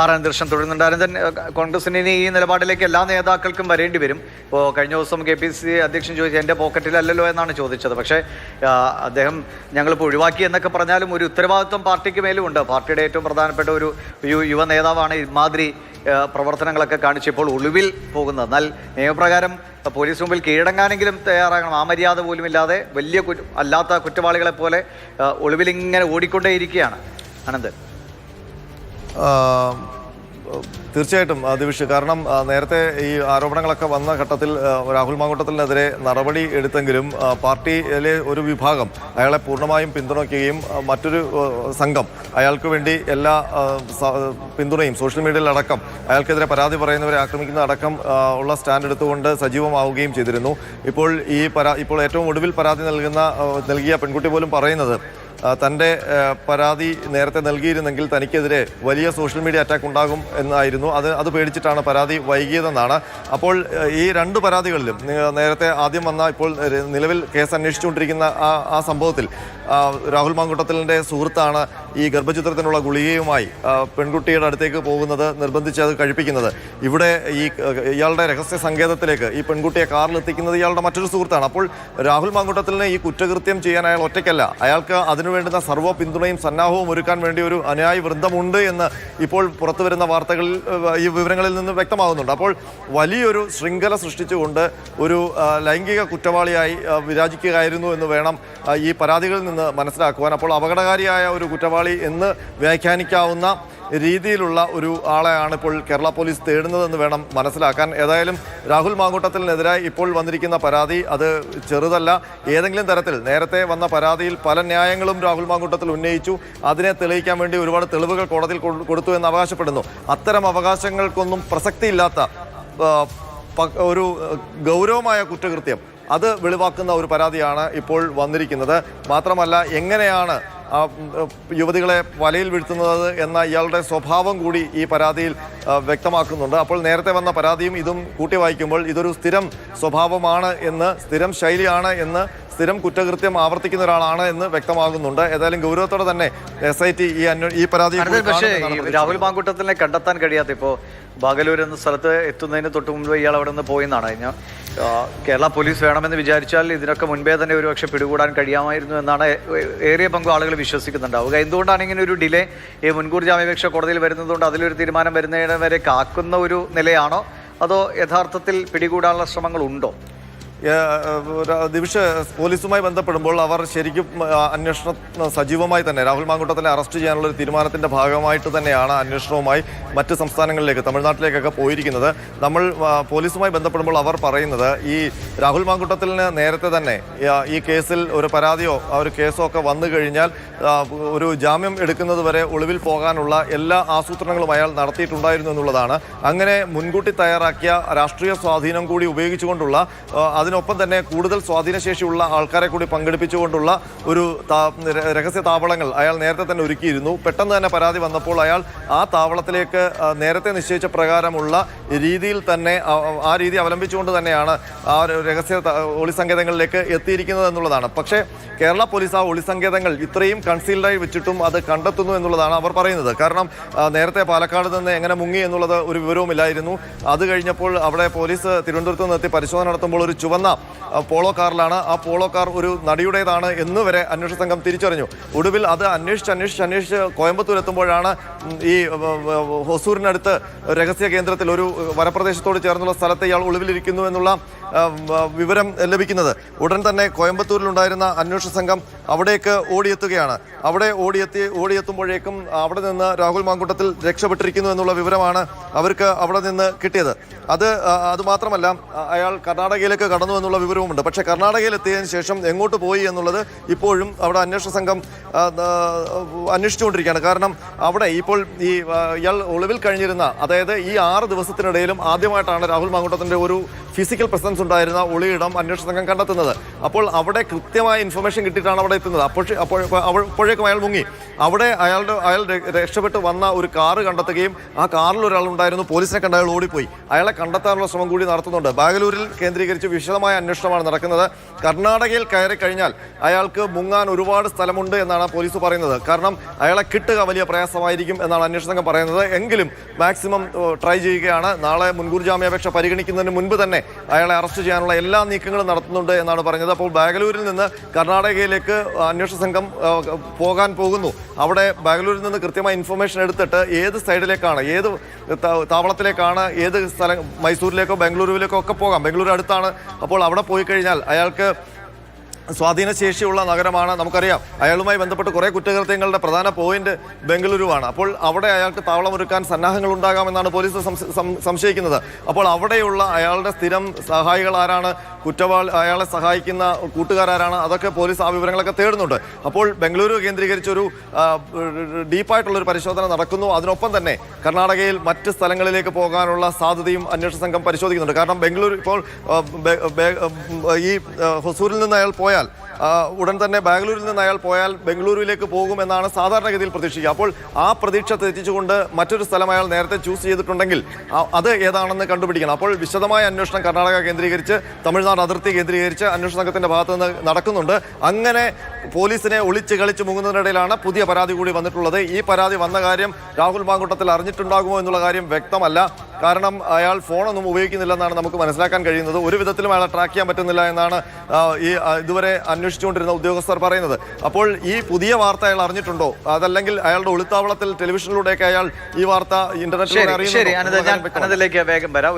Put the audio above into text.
R Ananthakrishnan തുടരുന്നുണ്ട്. അനന്തൻ കോൺഗ്രസിന് ഇനി ഈ നിലപാടിലേക്ക് എല്ലാ നേതാക്കൾക്കും വരേണ്ടി വരും. ഇപ്പോൾ കഴിഞ്ഞ ദിവസം കെ പി സി അധ്യക്ഷൻ ചോദിച്ചു എന്റെ പോക്കറ്റിലല്ലല്ലോ എന്നാണ് ചോദിച്ചത്. പക്ഷേ അദ്ദേഹം ഞങ്ങളിപ്പോൾ ഒഴിവാക്കി എന്നൊക്കെ പറഞ്ഞാലും ഒരു ഉത്തരവാദിത്വം പാർട്ടിക്ക് മേലും ഉണ്ട്. പാർട്ടിയുടെ ഏറ്റവും പ്രധാനപ്പെട്ട ഒരു യുവ നേതാവാണ് ഇമാതിരി പ്രവർത്തനങ്ങളൊക്കെ കാണിച്ച് ഇപ്പോൾ ഒളിവിൽ പോകുന്നത്. എന്നാൽ നിയമപ്രകാരം പോലീസ് മുമ്പിൽ കീഴടങ്ങാനെങ്കിലും തയ്യാറാകണം. ആ മര്യാദ പോലും ഇല്ലാതെ വലിയ അല്ലാത്ത കുറ്റവാളികളെ പോലെ ഒളിവിലിങ്ങനെ ഓടിക്കൊണ്ടേയിരിക്കുകയാണ് അനന്തൻ ആ, തീർച്ചയായിട്ടും ദിവിഷ്. കാരണം നേരത്തെ ഈ ആരോപണങ്ങളൊക്കെ വന്ന ഘട്ടത്തിൽ രാഹുൽ മാങ്കൂട്ടത്തിനെതിരെ നടപടി എടുത്തെങ്കിലും പാർട്ടിയിലെ ഒരു വിഭാഗം അയാളെ പൂർണമായും പിന്തുണയ്ക്കുകയും മറ്റൊരു സംഘം അയാൾക്ക് വേണ്ടി എല്ലാ പിന്തുണയും സോഷ്യൽ മീഡിയയിൽ അടക്കം അയാൾക്കെതിരെ പരാതി പറയുന്നവരെ ആക്രമിക്കുന്ന അടക്കം ഉള്ള സ്റ്റാൻഡ് എടുത്തുകൊണ്ട് സജീവമാവുകയും ചെയ്തിരുന്നു. ഇപ്പോൾ ഈ ഇപ്പോൾ ഏറ്റവും ഒടുവിൽ പരാതി നൽകുന്ന നൽകിയ പെൺകുട്ടി പോലും പറയുന്നത് തന്റെ പരാതി നേരത്തെ നൽകിയിരുന്നെങ്കിൽ തനിക്കെതിരെ വലിയ സോഷ്യൽ മീഡിയ അറ്റാക്ക് ഉണ്ടാകും എന്നായിരുന്നു. അത് അത് പേടിച്ചിട്ടാണ് പരാതി വൈകിയതെന്നാണ്. അപ്പോൾ ഈ രണ്ട് പരാതികളിലും നേരത്തെ ആദ്യം വന്ന ഇപ്പോൾ നിലവിൽ കേസ് അന്വേഷിച്ചുകൊണ്ടിരിക്കുന്ന ആ ആ സംഭവത്തിൽ രാഹുൽ മാങ്കുട്ടത്തിലിന്റെ സുഹൃത്താണ് ഈ ഗർഭചിത്രത്തിനുള്ള ഗുളികയുമായി പെൺകുട്ടിയുടെ അടുത്തേക്ക് പോകുന്നത് നിർബന്ധിച്ച് അത് കഴിപ്പിക്കുന്നത്. ഇവിടെ ഈ ഇയാളുടെ രഹസ്യ സങ്കേതത്തിലേക്ക് ഈ പെൺകുട്ടിയെ കാറിലെത്തിക്കുന്നത് ഇയാളുടെ മറ്റൊരു സുഹൃത്താണ്. അപ്പോൾ രാഹുൽ മാങ്കുട്ടത്തിലിനെ ഈ കുറ്റകൃത്യം ചെയ്യാൻ അയാൾ ഒറ്റയ്ക്കല്ല. അയാൾക്ക് അതിനു വേണ്ടുന്ന സർവ പിന്തുണയും സന്നാഹവും ഒരുക്കാൻ വേണ്ടി ഒരു അനുയായി വൃന്ദമുണ്ട് എന്ന് ഇപ്പോൾ പുറത്തു വരുന്ന വാർത്തകളിൽ ഈ വിവരങ്ങളിൽ നിന്ന് വ്യക്തമാകുന്നുണ്ട്. അപ്പോൾ വലിയൊരു ശൃംഖല സൃഷ്ടിച്ചുകൊണ്ട് ഒരു ലൈംഗിക കുറ്റവാളിയായി വിരാജിക്കുകയായിരുന്നു എന്ന് വേണം ഈ പരാതികളിൽ നിന്ന് മനസ്സിലാക്കുവാൻ അപ്പോൾ അപകടകാരിയായ ഒരു കുറ്റവാളി എന്ന് വ്യാഖ്യാനിക്കാവുന്ന രീതിയിലുള്ള ഒരു ആളെയാണ് ഇപ്പോൾ കേരള പോലീസ് തേടുന്നതെന്ന് വേണം മനസ്സിലാക്കാൻ. ഏതായാലും രാഹുൽ മാങ്കൂട്ടത്തിനെതിരായി ഇപ്പോൾ വന്നിരിക്കുന്ന പരാതി അത് ചെറുതല്ല. ഏതെങ്കിലും തരത്തിൽ നേരത്തെ വന്ന പരാതിയിൽ പല ന്യായങ്ങളും രാഹുൽ മാങ്കൂട്ടത്തിൽ ഉന്നയിച്ചു. അതിനെ തെളിയിക്കാൻ വേണ്ടി ഒരുപാട് തെളിവുകൾ കോടതിയിൽ കൊടുത്തു എന്ന് അവകാശപ്പെടുന്നു. അത്തരം അവകാശങ്ങൾക്കൊന്നും പ്രസക്തിയില്ലാത്ത ഒരു ഗൗരവമായ കുറ്റകൃത്യം അത് വെളിവാക്കുന്ന ഒരു പരാതിയാണ് ഇപ്പോൾ വന്നിരിക്കുന്നത്. മാത്രമല്ല എങ്ങനെയാണ് യുവതികളെ വലയിൽ വീഴ്ത്തുന്നത് എന്ന ഇയാളുടെ സ്വഭാവം കൂടി ഈ പരാതിയിൽ വ്യക്തമാക്കുന്നുണ്ട്. അപ്പോൾ നേരത്തെ വന്ന പരാതിയും ഇതും കൂട്ടി വായിക്കുമ്പോൾ ഇതൊരു സ്ഥിരം സ്വഭാവമാണ് എന്ന് സ്ഥിരം ശൈലിയാണ് എന്ന് സ്ഥിരം കുറ്റകൃത്യം ആവർത്തിക്കുന്ന ഒരാളാണ് എന്ന് വ്യക്തമാകുന്നുണ്ട്. ഏതായാലും ഗൗരവത്തോടെ തന്നെ എസ് ഐ ടി ഈ ഈ പരാതി പക്ഷേ. രാഹുൽ മാങ്കൂട്ടത്തിനെ കണ്ടെത്താൻ കഴിയാത്ത ഇപ്പോൾ ബാഗലൂർ എന്ന സ്ഥലത്ത് എത്തുന്നതിന് തൊട്ട് മുമ്പ് ഇയാൾ അവിടെ നിന്ന് പോയെന്നാണ്. ഞാൻ കേരള പോലീസ് വേണമെന്ന് വിചാരിച്ചാൽ ഇതിനൊക്കെ മുൻപേ തന്നെ ഒരുപക്ഷെ പിടികൂടാൻ കഴിയാമായിരുന്നു എന്നാണ് ഏറിയ പങ്കും ആളുകൾ വിശ്വസിക്കുന്നുണ്ടാവുക. എന്തുകൊണ്ടാണ് ഇങ്ങനെ ഒരു ഡിലേ? ഈ മുൻകൂർ ജാമ്യപേക്ഷ കോടതിയിൽ വരുന്നതുകൊണ്ട് അതിലൊരു തീരുമാനം വരുന്നതിന് വരെ കാക്കുന്ന ഒരു നിലയാണോ? അതോ യഥാർത്ഥത്തിൽ പിടികൂടാനുള്ള ശ്രമങ്ങൾ ഉണ്ടോ? ദിവിഷ് പോലീസുമായി ബന്ധപ്പെടുമ്പോൾ അവർ ശരിക്കും അന്വേഷണം സജീവമായി തന്നെ രാഹുൽ മാങ്കൂട്ടത്തിനെ അറസ്റ്റ് ചെയ്യാനുള്ള ഒരു തീരുമാനത്തിന്റെ ഭാഗമായിട്ട് തന്നെയാണ് അന്വേഷണവുമായി മറ്റ് സംസ്ഥാനങ്ങളിലേക്ക് തമിഴ്നാട്ടിലേക്കൊക്കെ പോയിരിക്കുന്നത്. നമ്മൾ പോലീസുമായി ബന്ധപ്പെടുമ്പോൾ അവർ പറയുന്നത് ഈ രാഹുൽ മാങ്കൂട്ടത്തിന് നേരത്തെ തന്നെ ഈ കേസിൽ ഒരു പരാതിയോ ആ ഒരു കേസോ ഒക്കെ വന്നു കഴിഞ്ഞാൽ ഒരു ജാമ്യം എടുക്കുന്നത് വരെ ഒളിവിൽ പോകാനുള്ള എല്ലാ ആസൂത്രണങ്ങളും അയാൾ നടത്തിയിട്ടുണ്ടായിരുന്നു എന്നുള്ളതാണ്. അങ്ങനെ മുൻകൂട്ടി തയ്യാറാക്കിയ രാഷ്ട്രീയ സ്വാധീനം കൂടി ഉപയോഗിച്ചുകൊണ്ടുള്ള ആ, അതിനൊപ്പം തന്നെ കൂടുതൽ സ്വാധീനശേഷിയുള്ള ആൾക്കാരെ കൂടി പങ്കെടുപ്പിച്ചുകൊണ്ടുള്ള ഒരു രഹസ്യ താവളങ്ങൾ അയാൾ നേരത്തെ തന്നെ ഒരുക്കിയിരുന്നു. പെട്ടെന്ന് തന്നെ പരാതി വന്നപ്പോൾ അയാൾ ആ താവളത്തിലേക്ക് നേരത്തെ നിശ്ചയിച്ച പ്രകാരമുള്ള രീതിയിൽ തന്നെ ആ- രീതി അവലംബിച്ചുകൊണ്ട് തന്നെയാണ് ആ രഹസ്യ ഒളി ഒളിസങ്കേതങ്ങളിലേക്ക് എത്തിയിരിക്കുന്നത് എന്നുള്ളതാണ്. പക്ഷേ കേരള പോലീസ് ആ ഒളിസങ്കേതങ്ങൾ ഇത്രയും കൺസീൽഡായി വെച്ചിട്ടും അത് കണ്ടെത്തുന്നു എന്നുള്ളതാണ് അവർ പറയുന്നത്. കാരണം നേരത്തെ പാലക്കാട് നിന്ന് എങ്ങനെ മുങ്ങി എന്നുള്ളത് ഒരു വിവരവുമില്ലായിരുന്നു. അത് കഴിഞ്ഞപ്പോൾ അവിടെ പോലീസ് തിരുവനന്തപുരത്ത് നിന്ന് എത്തി പരിശോധന നടത്തുമ്പോൾ ഒരു ചുവന്ന ആ, പോളോ കാറിലാണ്. ആ പോളോ കാർ ഒരു നടിയുടേതാണ് എന്ന് വരെ അന്വേഷണ സംഘം തിരിച്ചറിഞ്ഞു. ഒടുവിൽ അത് അന്വേഷിച്ച് അന്വേഷിച്ച് അന്വേഷിച്ച് കോയമ്പത്തൂർ എത്തുമ്പോഴാണ് ഈ ഹൊസൂരിനടുത്ത് രഹസ്യ കേന്ദ്രത്തിൽ ഒരു വനപ്രദേശത്തോട് ചേർന്നുള്ള സ്ഥലത്ത് ഇയാൾ ഒളിവിലിരിക്കുന്നു എന്നുള്ള വിവരം ലഭിക്കുന്നത്. ഉടൻ തന്നെ കോയമ്പത്തൂരിലുണ്ടായിരുന്ന അന്വേഷണ സംഘം അവിടേക്ക് ഓടിയെത്തുകയാണ്. അവിടെ ഓടിയെത്തി ഓടിയെത്തുമ്പോഴേക്കും അവിടെ നിന്ന് രാഹുൽ മാങ്കൂട്ടത്തിൽ രക്ഷപ്പെട്ടിരിക്കുന്നു എന്നുള്ള വിവരമാണ് അവർക്ക് അവിടെ നിന്ന് കിട്ടിയത്. അത് അതുമാത്രമല്ല അത് മാത്രമല്ല അയാൾ കർണാടകയിലേക്ക് കടന്നു എന്നുള്ള വിവരവുമുണ്ട്. പക്ഷേ കർണാടകയിൽ എത്തിയതിനു ശേഷം എങ്ങോട്ട് പോയി എന്നുള്ളത് ഇപ്പോഴും അവിടെ അന്വേഷണ സംഘം അന്വേഷിച്ചുകൊണ്ടിരിക്കുകയാണ്. കാരണം അവിടെ ഇപ്പോൾ ഈ ഇയാൾ ഒളിവിൽ കഴിഞ്ഞിരുന്ന അതായത് ഈ ആറ് ദിവസത്തിനിടയിലും ആദ്യമായിട്ടാണ് രാഹുൽ മാങ്കൂട്ടത്തിന്റെ ഒരു ഫിസിക്കൽ പ്രസൻസ് ഉണ്ടായിരുന്ന ഒളിയിടം അന്വേഷണ സംഘം കണ്ടെത്തുന്നത്. അപ്പോൾ അവിടെ കൃത്യമായ ഇൻഫർമേഷൻ കിട്ടിയിട്ടാണ് അവിടെ എത്തുന്നത്. അപ്പോൾ അപ്പോൾ അപ്പോഴേക്കും അയാൾ മുങ്ങി. അവിടെ അയാളുടെ അയാൾ രക്ഷപ്പെട്ട് വന്ന ഒരു കാറ് കണ്ടെത്തുകയും ആ കാറിൽ ഒരാളുണ്ടായിരുന്നു പോലീസിനെ കണ്ട അയാൾ ഓടിപ്പോയി. അയാളെ കണ്ടെത്താനുള്ള ശ്രമം കൂടി നടത്തുന്നുണ്ട്. ബാംഗ്ലൂരിൽ കേന്ദ്രീകരിച്ച് വിശദമായ അന്വേഷണമാണ് നടക്കുന്നത്. കർണാടകയിൽ കയറി കഴിഞ്ഞാൽ അയാൾക്ക് മുങ്ങാൻ ഒരുപാട് സ്ഥലമുണ്ട് എന്നാണ് പോലീസ് പറയുന്നത്. കാരണം അയാളെ കിട്ടുക വലിയ പ്രയാസമായിരിക്കും എന്നാണ് അന്വേഷണ സംഘം പറയുന്നത്. എങ്കിലും മാക്സിമം ട്രൈ ചെയ്യുകയാണ്. നാളെ മുൻകൂർ ജാമ്യാപേക്ഷ പരിഗണിക്കുന്നതിന് മുൻപ് തന്നെ അയാളെ അറസ്റ്റ് ചെയ്യാനുള്ള എല്ലാ നീക്കങ്ങളും നടത്തുന്നുണ്ട് എന്നാണ് പറഞ്ഞത് അപ്പോൾ ബാംഗ്ലൂരിൽ നിന്ന് കർണാടകയിലേക്ക് അന്വേഷണ സംഘം പോകാൻ പോകുന്നു. അവിടെ ബാംഗ്ലൂരിൽ നിന്ന് കൃത്യമായ ഇൻഫർമേഷൻ എടുത്തിട്ട് ഏത് സൈഡിലേക്കാണ് ഏത് താവളത്തിലേക്കാണ് ഏത് സ്ഥലം മൈസൂരിലേക്കോ ബാംഗ്ലൂരിലേക്കോ ഒക്കെ പോകാം. ബാംഗ്ലൂർ അടുത്താണ്. അപ്പോൾ അവിടെ പോയി കഴിഞ്ഞാൽ അയാൾക്ക് സ്വാധീനശേഷിയുള്ള നഗരമാണ് നമുക്കറിയാം. അയാളുമായി ബന്ധപ്പെട്ട് കുറേ കുറ്റകൃത്യങ്ങളുടെ പ്രധാന പോയിന്റ് ബംഗളൂരുവാണ്. അപ്പോൾ അവിടെ അയാൾക്ക് താവളമൊരുക്കാൻ സന്നാഹങ്ങൾ ഉണ്ടാകാമെന്നാണ് പോലീസ് സംശയിക്കുന്നത്. അപ്പോൾ അവിടെയുള്ള അയാളുടെ സ്ഥിരം സഹായികൾ ആരാണ്? കുറ്റവാളി അയാളെ സഹായിക്കുന്ന കൂട്ടുകാരാരാണ്? അതൊക്കെ പോലീസ് ആ വിവരങ്ങളൊക്കെ തേടുന്നുണ്ട്. അപ്പോൾ ബംഗളൂരു കേന്ദ്രീകരിച്ചൊരു ഡീപ്പായിട്ടുള്ളൊരു പരിശോധന നടക്കുന്നു. അതിനൊപ്പം തന്നെ കർണാടകയിൽ മറ്റ് സ്ഥലങ്ങളിലേക്ക് പോകാനുള്ള സാധ്യതയും അന്വേഷണ സംഘം പരിശോധിക്കുന്നുണ്ട്. കാരണം ബംഗളൂരു ഇപ്പോൾ ഈ ഹൊസൂരിൽ നിന്ന് അയാൾ പോയാൽ ഉടൻ തന്നെ ബാംഗ്ലൂരിൽ നിന്ന് അയാൾ പോയാൽ ബംഗളൂരുവിലേക്ക് പോകുമെന്നാണ് സാധാരണഗതിയിൽ പ്രതീക്ഷിക്കുക. അപ്പോൾ ആ പ്രതീക്ഷ തെറ്റിച്ചുകൊണ്ട് മറ്റൊരു സ്ഥലം അയാൾ നേരത്തെ ചൂസ് ചെയ്തിട്ടുണ്ടെങ്കിൽ അത് ഏതാണെന്ന് കണ്ടുപിടിക്കണം. അപ്പോൾ വിശദമായ അന്വേഷണം കർണാടക കേന്ദ്രീകരിച്ച് തമിഴ്നാട് അതിർത്തി കേന്ദ്രീകരിച്ച് അന്വേഷണ സംഘത്തിന്റെ ഭാഗത്തുനിന്ന് നടക്കുന്നുണ്ട്. അങ്ങനെ പോലീസിനെ ഒളിച്ച് കളിച്ച് മുങ്ങുന്നതിനിടയിലാണ് പുതിയ പരാതി കൂടി വന്നിട്ടുള്ളത്. ഈ പരാതി വന്ന കാര്യം രാഹുൽ മാങ്കൂട്ടത്തിൽ അറിഞ്ഞിട്ടുണ്ടാകുമോ എന്നുള്ള കാര്യം വ്യക്തമല്ല. കാരണം അയാൾ ഫോണൊന്നും ഉപയോഗിക്കുന്നില്ലെന്നാണ് നമുക്ക് മനസ്സിലാക്കാൻ കഴിയുന്നത്. ഒരു വിധത്തിലും അയാളെ ട്രാക്ക് ചെയ്യാൻ പറ്റുന്നില്ല എന്നാണ് ഈ ഇതുവരെ അന്വേഷിച്ചുകൊണ്ടിരുന്ന ഉദ്യോഗസ്ഥർ പറയുന്നത്. അപ്പോൾ ഈ പുതിയ വാർത്ത അയാൾ അറിഞ്ഞിട്ടുണ്ടോ? അതല്ലെങ്കിൽ അയാളുടെ ഒളിത്താവളത്തിൽ ടെലിവിഷനിലൂടെയൊക്കെ അയാൾ ഈ വാർത്ത ഇന്റർനെറ്റിലൂടെ വേഗം വരാം.